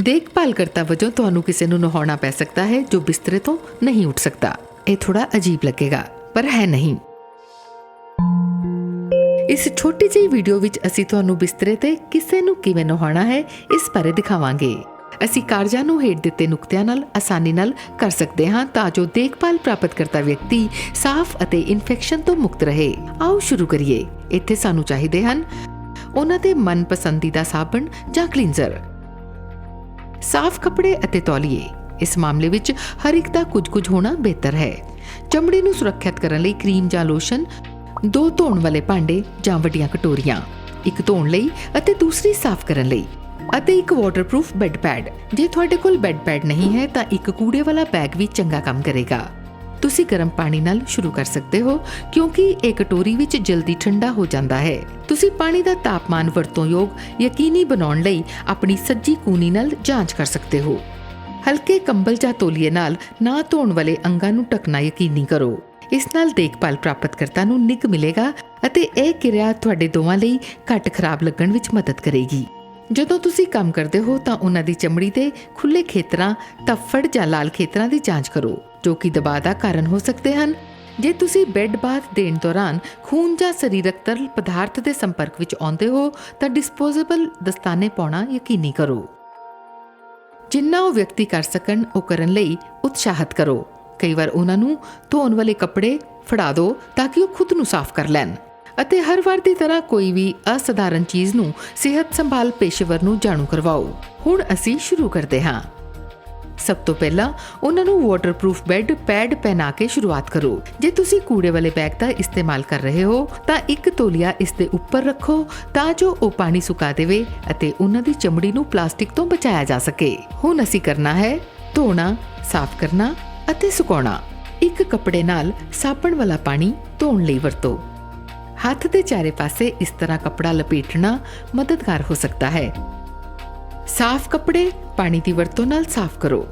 ਦੇਖਭਾਲ ਕਰਤਾ ਵਜੋਂ ਤੁਹਾਨੂੰ ਕਿਸੇ ਨੂੰ ਨਹਾਉਣਾ ਪੈ ਸਕਦਾ ਹੈ ਜੋ ਬਿਸਤਰੇ ਤੋਂ ਨਹੀਂ ਉੱਠ ਸਕਦਾ। ਇਹ ਥੋੜਾ ਅਜੀਬ ਲੱਗੇਗਾ, ਪਰ ਹੈ ਨਹੀਂ। ਇਸ ਛੋਟੀ ਜਿਹੀ ਵੀਡੀਓ ਵਿੱਚ ਅਸੀਂ ਤੁਹਾਨੂੰ ਬਿਸਤਰੇ ਤੇ ਕਿਸੇ ਨੂੰ ਕਿਵੇਂ ਨਹਾਉਣਾ ਹੈ, ਇਸ ਬਾਰੇ ਦਿਖਾਵਾਂਗੇ। ਅਸੀਂ ਕਾਰਜਾਂ ਨੂੰ ਹੇਠ ਦਿੱਤੇ ਨੁਕਤਿਆਂ ਨਾਲ ਆਸਾਨੀ ਨਾਲ ਕਰ ਸਕਦੇ ਹਾਂ ਤਾਂ ਜੋ ਦੇਖਭਾਲ ਪ੍ਰਾਪਤ ਕਰਤਾ ਵਿਅਕਤੀ ਸਾਫ਼ ਅਤੇ ਇਨਫੈਕਸ਼ਨ ਤੋਂ ਮੁਕਤ ਰਹੇ। ਆਓ ਸ਼ੁਰੂ ਕਰੀਏ। ਇੱਥੇ ਸਾਨੂੰ ਚਾਹੀਦੇ ਹਨ ਉਹਨਾਂ ਦੇ ਮਨਪਸੰਦੀਦਾ ਸਾਬਣ ਜਾਂ ਕਲੀਨਜ਼ਰ। ਸਾਫ਼ ਕੱਪੜੇ ਅਤੇ ਤੌਲੀਏ। ਇਸ ਮਾਮਲੇ ਵਿੱਚ ਹਰ ਇੱਕ ਦਾ ਕੁਝ-ਕੁਝ ਹੋਣਾ ਬਿਹਤਰ ਹੈ। ਚਮੜੀ ਨੂੰ ਸੁਰੱਖਿਅਤ ਕਰਨ ਲਈ ਕਰੀਮ ਜਾਂ ਲੋਸ਼ਨ, ਦੋ ਧੋਣ ਵਾਲੇ ਭਾਂਡੇ ਜਾਂ ਵੱਡੀਆਂ ਕਟੋਰੀਆਂ, ਇੱਕ ਧੋਣ ਲਈ ਅਤੇ ਦੂਸਰੀ ਸਾਫ਼ ਕਰਨ ਲਈ ਅਤੇ ਇੱਕ ਵਾਟਰਪ੍ਰੂਫ ਬੈੱਡ ਪੈਡ ਜੇ ਤੁਹਾਡੇ ਕੋਲ ਬੈੱਡ ਪੈਡ ਨਹੀਂ ਹੈ ਤਾਂ ਇੱਕ ਕੂੜੇ ਵਾਲਾ ਬੈਗ ਵੀ ਚੰਗਾ ਕੰਮ ਕਰੇਗਾ। ਤੁਸੀਂ ਗਰਮ ਪਾਣੀ ਨਾਲ ਸ਼ੁਰੂ ਕਰ ਸਕਦੇ ਹੋ ਕਿਉਂਕਿ ਇਹ ਕਟੋਰੀ ਵਿੱਚ ਜਲਦੀ ਠੰਡਾ ਹੋ ਜਾਂਦਾ ਹੈ। ਤੁਸੀਂ ਪਾਣੀ ਦਾ ਤਾਪਮਾਨ ਵਰਤੋਂਯੋਗ ਯਕੀਨੀ ਬਣਾਉਣ ਲਈ ਆਪਣੀ ਸੱਜੀ ਕੂਨੀ ਨਾਲ ਜਾਂਚ ਕਰ ਸਕਦੇ ਹੋ। ਹਲਕੇ ਕੰਬਲ ਜਾਂ ਤੋਲੀਏ ਨਾਲ ਨਾ ਧੋਣ ਵਾਲੇ ਅੰਗਾਂ ਨੂੰ ਢਕਣਾ ਯਕੀਨੀ ਕਰੋ। ਇਸ ਨਾਲ ਦੇਖਭਾਲ ਪ੍ਰਾਪਤਕਰਤਾ ਨੂੰ ਨਿੱਘ ਮਿਲੇਗਾ ਅਤੇ ਇਹ ਕਿਰਿਆ ਤੁਹਾਡੇ ਦੋਵਾਂ ਲਈ ਘੱਟ ਖਰਾਬ ਲੱਗਣ ਵਿੱਚ ਮਦਦ ਕਰੇਗੀ। ਜਦੋਂ ਤੁਸੀਂ ਕੰਮ ਕਰਦੇ ਹੋ ਤਾਂ ਉਹਨਾਂ ਦੀ ਚਮੜੀ ਦੇ ਖੁੱਲੇ ਖੇਤਰਾਂ, ਤਫੜ ਜਾਂ ਲਾਲ ਖੇਤਰਾਂ ਦੀ ਜਾਂਚ ਕਰੋ, ਜੋ ਕਿ ਦਬਾਅ ਦਾ ਕਾਰਨ ਹੋ ਸਕਦੇ ਹਨ। ਜੇ ਤੁਸੀਂ ਬੈੱਡ ਬਾਥ ਦੇਣ ਦੌਰਾਨ ਖੂਨ ਜਾਂ ਸਰੀਰਕ ਤਰਲ ਪਦਾਰਥ ਦੇ ਸੰਪਰਕ ਵਿੱਚ ਆਉਂਦੇ ਹੋ, ਤਾਂ ਡਿਸਪੋਜ਼ੇਬਲ ਦਸਤਾਨੇ ਪਾਉਣਾ ਯਕੀਨੀ ਕਰੋ। ਜਿੰਨਾ ਉਹ ਵਿਅਕਤੀ ਕਰ ਸਕਣ, ਉਹ ਕਰਨ ਲਈ ਉਤਸ਼ਾਹਤ ਕਰੋ। ਕਈ ਵਾਰ ਉਹਨਾਂ ਨੂੰ ਧੋਣ ਵਾਲੇ ਕੱਪੜੇ ਫੜਾ ਦਿਓ ਤਾਂ ਕਿ ਉਹ ਖੁਦ ਨੂੰ ਸਾਫ਼ ਕਰ ਲੈਣ। ਅਤੇ ਹਰ ਵਾਰ ਦੀ ਤਰ੍ਹਾਂ ਕੋਈ ਵੀ ਅਸਧਾਰਨ ਚੀਜ਼ ਨੂੰ ਸਿਹਤ ਸੰਭਾਲ ਪੇਸ਼ੇਵਰ ਨੂੰ ਜਾਣੂ ਕਰਵਾਓ। ਹੁਣ ਅਸੀਂ ਸ਼ੁਰੂ ਕਰਦੇ ਹਾਂ। ਸਭ ਤੋਂ ਪਹਿਲਾਂ ਉਹਨਾਂ ਨੂੰ ਵਾਟਰਪ੍ਰੂਫ ਬੈੱਡ ਪੈਡ ਪਹਿਨਾ ਕੇ ਸ਼ੁਰੂਆਤ ਕਰੋ। ਜੇ ਤੁਸੀਂ ਕੂੜੇ ਵਾਲੇ ਬੈਗ ਦਾ ਇਸਤੇਮਾਲ ਕਰ ਰਹੇ ਹੋ, ਤਾਂ ਇੱਕ ਤੋਲੀਆ ਇਸ ਦੇ ਉੱਪਰ ਰੱਖੋ ਤਾਂ ਜੋ ਉਹ ਪਾਣੀ ਸੁਕਾ ਦੇਵੇ ਅਤੇ ਉਹਨਾਂ ਦੀ ਚਮੜੀ ਨੂੰ ਪਲਾਸਟਿਕ ਤੋਂ ਬਚਾਇਆ ਜਾ ਸਕੇ। ਹੁਣ ਅਸੀਂ ਕਰਨਾ ਹੈ ਧੋਣਾ, ਸਾਫ਼ ਕਰਨਾ ਅਤੇ ਸੁਕਾਉਣਾ। ਇੱਕ ਕੱਪੜੇ ਨਾਲ ਸਾਬਣ ਵਾਲਾ ਪਾਣੀ ਧੋਣ ਲਈ ਵਰਤੋ। ਹੱਥ ਦੇ ਚਾਰੇ ਪਾਸੇ ਇਸ ਤਰ੍ਹਾਂ ਕੱਪੜਾ ਲਪੇਟਣਾ ਮਦਦਗਾਰ ਹੋ ਸਕਦਾ ਹੈ। ਸਾਫ਼ ਕੱਪੜੇ, ਪਾਣੀ ਦੀ ਵਰਤੋਂ ਨਾਲ ਸਾਫ਼ ਕਰੋ।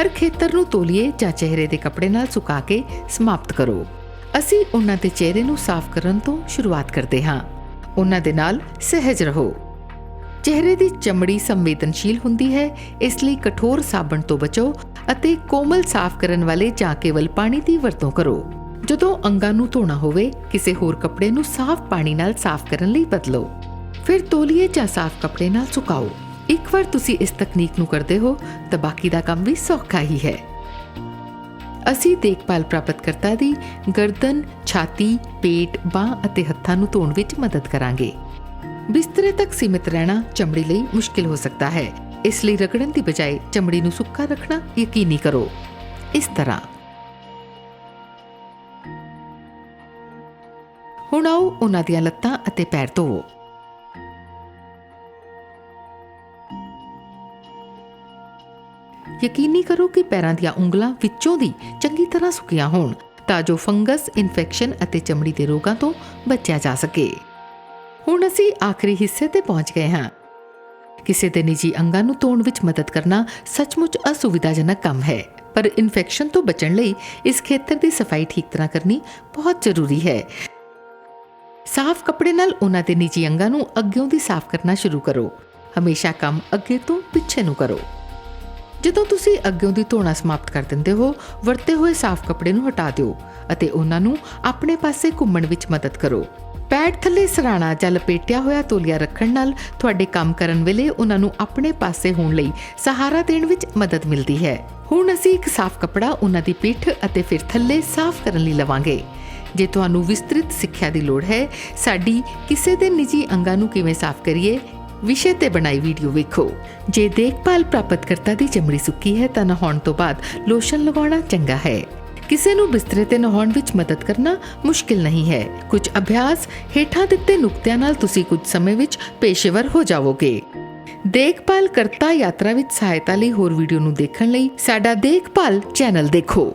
ਹਰ ਖੇਤਰ ਨੂੰ ਤੋਲੀਏ ਜਾਂ ਚਿਹਰੇ ਦੇ ਕੱਪੜੇ ਨਾਲ ਸੁਕਾ ਕੇ ਸਮਾਪਤ ਕਰੋ। ਅਸੀਂ ਉਹਨਾਂ ਦੇ ਚਿਹਰੇ ਨੂੰ ਸਾਫ਼ ਕਰਨ ਤੋਂ ਸ਼ੁਰੂਆਤ ਕਰਦੇ ਹਾਂ। ਉਹਨਾਂ ਦੇ ਨਾਲ ਸਹਿਜ ਰਹੋ। ਚਿਹਰੇ ਦੀ ਚਮੜੀ ਸੰਵੇਦਨਸ਼ੀਲ ਹੁੰਦੀ ਹੈ, ਇਸ ਲਈ ਕਠੋਰ ਸਾਬਣ ਤੋਂ ਬਚੋ ਅਤੇ ਕੋਮਲ ਸਾਫ਼ ਕਰਨ ਵਾਲੇ ਜਾਂ ਕੇਵਲ ਪਾਣੀ ਦੀ ਵਰਤੋਂ ਕਰੋ। ਜਦੋਂ ਅੰਗਾਂ ਨੂੰ ਧੋਣਾ ਹੋਵੇ, ਕਿਸੇ ਹੋਰ ਕੱਪੜੇ ਨੂੰ ਸਾਫ਼ ਪਾਣੀ ਨਾਲ ਸਾਫ਼ ਕਰਨ ਲਈ ਬਦਲੋ। ਫਿਰ ਤੋਲੀਏ ਜਾਂ ਸਾਫ਼ ਕੱਪੜੇ ਨਾਲ ਸੁਕਾਓ। ਇੱਕ ਵਾਰ ਤੁਸੀਂ ਇਸ ਤਕਨੀਕ ਨੂੰ ਕਰਦੇ ਹੋ ਤਾਂ ਬਾਕੀ ਦਾ ਕੰਮ ਵੀ ਸੌਖਾ ਹੀ ਹੈ। ਅਸੀਂ ਦੇਖਭਾਲ ਪ੍ਰਾਪਤਕਰਤਾ ਦੀ ਗਰਦਨ, ਛਾਤੀ, ਪੇਟ, ਬਾਹ ਅਤੇ ਹੱਥਾਂ ਨੂੰ ਧੋਣ ਵਿੱਚ ਮਦਦ ਕਰਾਂਗੇ। ਬਿਸਤਰੇ ਤੱਕ ਸੀਮਿਤ ਰਹਿਣਾ ਚਮੜੀ ਲਈ ਮੁਸ਼ਕਿਲ ਹੋ ਸਕਦਾ ਹੈ। ਇਸ ਲਈ ਰਗੜਨ ਦੀ ਬਜਾਏ ਚਮੜੀ ਨੂੰ ਸੁੱਕਾ ਰੱਖਣਾ ਯਕੀਨੀ ਕਰੋ। ਇਸ ਤਰ੍ਹਾਂ। ਹੁਣ ਆਓ ਉਹਨਾਂ ਦੀਆਂ ਲੱਤਾਂ ਅਤੇ ਪੈਰ ਧੋਵੋ। ਯਕੀਨੀ ਕਰੋ ਕਿ ਪੈਰਾਂ ਦੀਆਂ ਉਂਗਲਾਂ ਵਿੱਚੋਂ ਦੀ ਚੰਗੀ ਤਰ੍ਹਾਂ ਸੁੱਕੀਆਂ ਹੋਣ ਤਾਂ ਜੋ ਫੰਗਸ, ਇਨਫੈਕਸ਼ਨ ਅਤੇ ਚਮੜੀ ਦੇ ਰੋਗਾਂ ਤੋਂ ਬਚਿਆ ਜਾ ਸਕੇ। ਹੁਣ ਅਸੀਂ ਆਖਰੀ ਹਿੱਸੇ ਤੇ ਪਹੁੰਚ ਗਏ ਹਾਂ। ਕਿਸੇ ਦੇ ਨਿੱਜੀ ਅੰਗਾਂ ਨੂੰ ਧੋਣ ਵਿੱਚ ਮਦਦ ਕਰਨਾ ਸੱਚਮੁੱਚ ਅਸੁਵਿਧਾਜਨਕ ਕੰਮ ਹੈ ਪਰ ਇਨਫੈਕਸ਼ਨ ਤੋਂ ਬਚਣ ਲਈ ਇਸ ਖੇਤਰ ਦੀ ਸਫ਼ਾਈ ਠੀਕ ਤਰ੍ਹਾਂ ਕਰਨੀ ਬਹੁਤ ਜ਼ਰੂਰੀ ਹੈ। ਸਾਫ਼ ਕੱਪੜੇ ਨਾਲ ਉਹਨਾਂ ਦੇ ਨਿੱਜੀ ਅੰਗਾਂ ਨੂੰ ਅੱਗਿਓਂ ਦੀ ਸਾਫ਼ ਕਰਨਾ ਸ਼ੁਰੂ ਕਰੋ। ਹਮੇਸ਼ਾ ਕੰਮ ਅੱਗੇ ਤੋਂ ਪਿੱਛੇ ਨੂੰ ਕਰੋ। ਜਦੋਂ ਤੁਸੀਂ ਅੱਗਿਓਂ ਦੀ ਧੋਣਾ ਸਮਾਪਤ ਕਰ ਦਿੰਦੇ ਹੋ, ਵਰਤੇ ਹੋਏ ਸਾਫ਼ ਕੱਪੜੇ ਨੂੰ ਹਟਾ ਦਿਓ ਅਤੇ ਉਹਨਾਂ ਨੂੰ ਆਪਣੇ ਪਾਸੇ ਘੁੰਮਣ ਵਿੱਚ ਮਦਦ ਕਰੋ। ਪੈਡ ਥੱਲੇ ਸਰਾਣਾ ਜਾਂ ਲਪੇਟਿਆ ਹੋਇਆ ਤੋਲੀਆ ਰੱਖਣ ਨਾਲ ਤੁਹਾਡੇ ਕੰਮ ਕਰਨ ਵੇਲੇ ਉਹਨਾਂ ਨੂੰ ਆਪਣੇ ਪਾਸੇ ਹੋਣ ਲਈ ਸਹਾਰਾ ਦੇਣ ਵਿੱਚ ਮਦਦ ਮਿਲਦੀ ਹੈ। ਹੁਣ ਅਸੀਂ ਇੱਕ ਸਾਫ਼ ਕੱਪੜਾ ਉਹਨਾਂ ਦੀ ਪਿੱਠ ਅਤੇ ਫਿਰ ਥੱਲੇ ਸਾਫ਼ ਕਰਨ ਲਈ ਲਵਾਂਗੇ। ਜੇ ਤੁਹਾਨੂੰ ਵਿਸਤ੍ਰਿਤ ਸਿੱਖਿਆ ਦੀ ਲੋੜ ਹੈ, ਸਾਡੀ ਕਿਸੇ ਦੇ ਨਿੱਜੀ ਅੰਗਾਂ ਨੂੰ ਕਿਵੇਂ ਸਾਫ਼ ਕਰੀਏ ਵਿਸ਼ੇ ਤੇ ਬਣਾਈ ਵੀਡੀਓ ਵੇਖੋ। ਜੇ ਦੇਖਭਾਲ ਪ੍ਰਾਪਤਕਰਤਾ ਦੀ ਚਮੜੀ ਸੁੱਕੀ ਹੈ ਤਾਂ ਨਹਾਉਣ ਤੋਂ ਬਾਅਦ ਲੋਸ਼ਨ ਲਗਾਉਣਾ ਚੰਗਾ ਹੈ। ਕਿਸੇ ਨੂੰ ਬਿਸਤਰੇ ਤੇ ਨਹਾਉਣ ਵਿੱਚ ਮਦਦ ਕਰਨਾ ਮੁਸ਼ਕਿਲ ਨਹੀਂ ਹੈ। ਕੁਝ ਅਭਿਆਸ ਹੇਠਾਂ ਦਿੱਤੇ ਨੁਕਤਿਆਂ ਨਾਲ ਤੁਸੀਂ ਕੁਝ ਸਮੇਂ ਵਿੱਚ ਪੇਸ਼ੇਵਰ ਹੋ ਜਾਵੋਗੇ। ਦੇਖਭਾਲ ਕਰਤਾ ਯਾਤਰਾ ਵਿੱਚ ਸਹਾਇਤਾ ਲਈ ਹੋਰ ਵੀਡੀਓ ਨੂੰ ਦੇਖਣ ਲਈ ਸਾਡਾ ਦੇਖਭਾਲ ਚੈਨਲ ਦੇਖੋ।